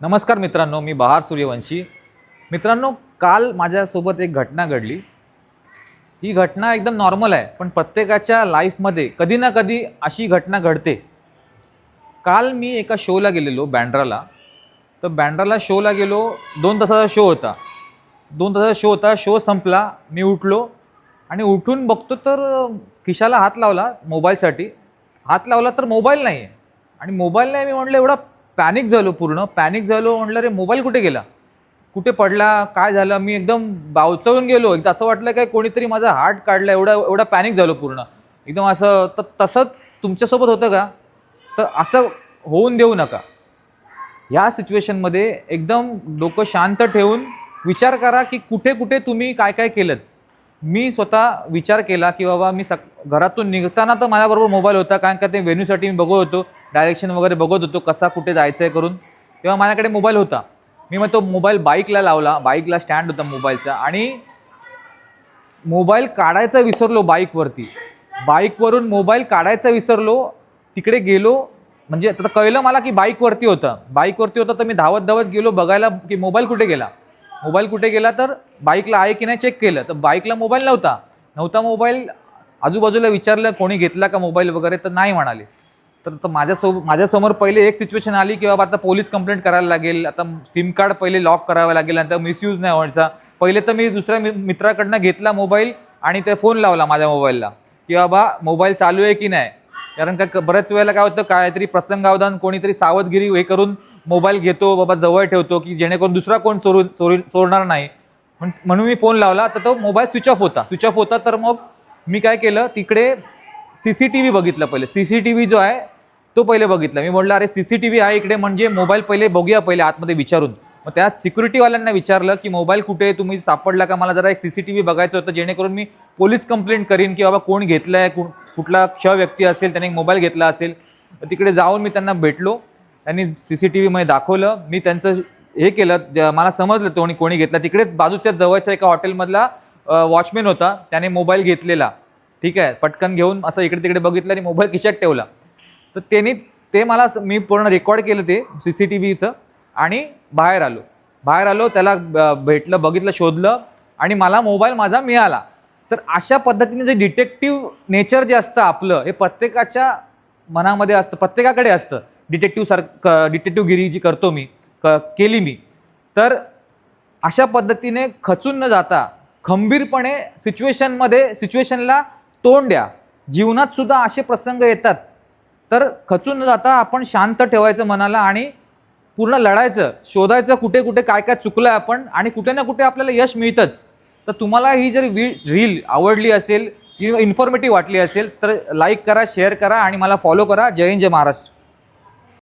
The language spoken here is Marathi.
नमस्कार मित्रांनो मी बहार सूर्यवंशी. मित्रांनो काल माझ्यासोबत एक घटना घडली. ही घटना एकदम नॉर्मल आहे पण प्रत्येकाच्या लाईफमध्ये कधी ना कधी अशी घटना घडते. काल मी एका शोला गेलेलो बँड्राला तर बँड्राला शोला गेलो दोन तासाचा शो होता. दोन तासाचा शो होता शो संपला मी उठलो. आणि उठून बघतो तर खिशाला हात लावला मोबाईलसाठी हात लावला तर मोबाईल नाही आहे आणि मोबाईल नाही मी म्हटलं एवढा पॅनिक झालो पूर्ण. पॅनिक झालो म्हटलं रे मोबाईल कुठे गेला? कुठे पडला? काय झालं? मी एकदम बावचवून गेलो. एकदा असं वाटलं काय कोणीतरी माझा हार्ट काढला एवढा एवढा पॅनिक झालो पूर्ण. एकदम असं तर तसं तुमच्यासोबत होतं का? तर असं होऊन देऊ नका. ह्या सिच्युएशनमध्ये एकदम डोकं शांत ठेवून विचार करा की कुठे कुठे तुम्ही काय काय केलं मी स्वतः विचार केला की बाबा मी सक घरातून निघताना तर माझ्याबरोबर मोबाईल होता कारण का ते व्हेन्यूसाठी मी बघत होतो डायरेक्शन वगैरे बघत होतो कसा कुठे जायचं आहे करून. तेव्हा माझ्याकडे मोबाईल होता. मी मग तो मोबाईल बाईकला लावला बाईकला स्टँड होता मोबाईलचा आणि मोबाईल काढायचा विसरलो बाईकवरती बाईकवरून मोबाईल काढायचा विसरलो तिकडे गेलो म्हणजे आता कळलं मला की बाईकवरती होतं. बाईकवरती होतं तर मी धावत धावत गेलो बघायला की मोबाईल कुठे गेला. मोबाईल कुठे गेला तर बाईकला आहे की नाही चेक केलं. तर बाईकला मोबाईल नव्हता. नव्हता मोबाईल आजूबाजूला विचारलं कोणी घेतला का मोबाईल वगैरे तर नाही म्हणाले. तर तर माझ्यासोबत माझ्यासमोर पहिले एक सिच्युएशन आली की बाबा आता पोलीस कंप्लेंट करायला लागेल आता सिम कार्ड पहिले लॉक करावं लागेल नंतर मिसयूज नाही व्हायचा. पहिले तर मी दुसऱ्या मि- मित्राकडनं घेतला मोबाईल आणि ते फोन लावला माझ्या मोबाईलला की बाबा मोबाईल चालू आहे की नाही? कारण का बऱ्याच वेळेला काय होतं काहीतरी प्रसंगावधान कोणीतरी सावधगिरी हे करून मोबाईल घेतो बाबा जवळ ठेवतो की जेणेकरून दुसरा कोण चोरून चोरी चोरणार नाही. म्हण- म्हणून मी फोन लावला तर तो मोबाईल स्विच ऑफ होता. स्विच ऑफ होता तर मग मी काय केलं तिकडे सी सी टी व्ही बघितलं पहिले. सी सी टी व्ही जो आहे तो पहिले बघितला. मी म्हटलं अरे सी सी टी व्ही आहे इकडे म्हणजे मोबाईल पहिले बघूया पहिले आतमध्ये विचारून. मग त्या सिक्युरिटीवाल्यांना विचारलं की मोबाईल कुठे? आहे? तुम्ही सापडला का? मला जरा एक सी सी टी व्ही बघायचं होतं जेणेकरून मी पोलीस कंप्लेंट करीन की बाबा कोण घेतलं आहे कोण कुठला क्ष व्यक्ती असेल त्याने मोबाईल घेतला असेल. तर तिकडे जाऊन मी त्यांना भेटलो. त्यांनी सी सी टी व्हीमध्ये दाखवलं. मी त्यांचं हे केलं. मला समजलं तो कोणी घेतला. तिकडेच बाजूच्या जवळच्या एका हॉटेलमधला वॉचमॅन होता. त्याने मोबाईल घेतलेला. ठीक आहे? पटकन घेऊन असं इकडे तिकडे बघितलं आणि मोबाईल खिशात ठेवला. तर त्यांनी ते मला मी पूर्ण रेकॉर्ड केलं ते सी सी टी व्हीचं. आणि बाहेर आलो. बाहेर आलो त्याला भेटलं बघितलं शोधलं आणि मला मोबाईल माझा मिळाला. तर अशा पद्धतीने जे डिटेक्टिव्ह नेचर जे असतं आपलं हे प्रत्येकाच्या मनामध्ये असतं प्रत्येकाकडे असतं. डिटेक्टिव्ह सारखं डिटेक्टिव्हगिरी जी करतो मी क केली मी. तर अशा पद्धतीने खचून न जाता खंबीरपणे सिच्युएशनमध्ये सिच्युएशनला तोंड द्या. जीवनात सुद्धा असे प्रसंग येतात. तर खचून न जाता आपण शांत ठेवायचं मनाला आणि पूर्ण लढायचं शोधायचं कुठे कुठे काय काय चुकलं आहे आपण आणि कुठे ना कुठे आपल्याला यश मिळतंच. तर तुम्हाला ही जर वी रील आवडली असेल किंवा इन्फॉर्मेटिव्ह वाटली असेल तर लाईक करा शेअर करा आणि मला फॉलो करा. जय हिंद जय महाराष्ट्र.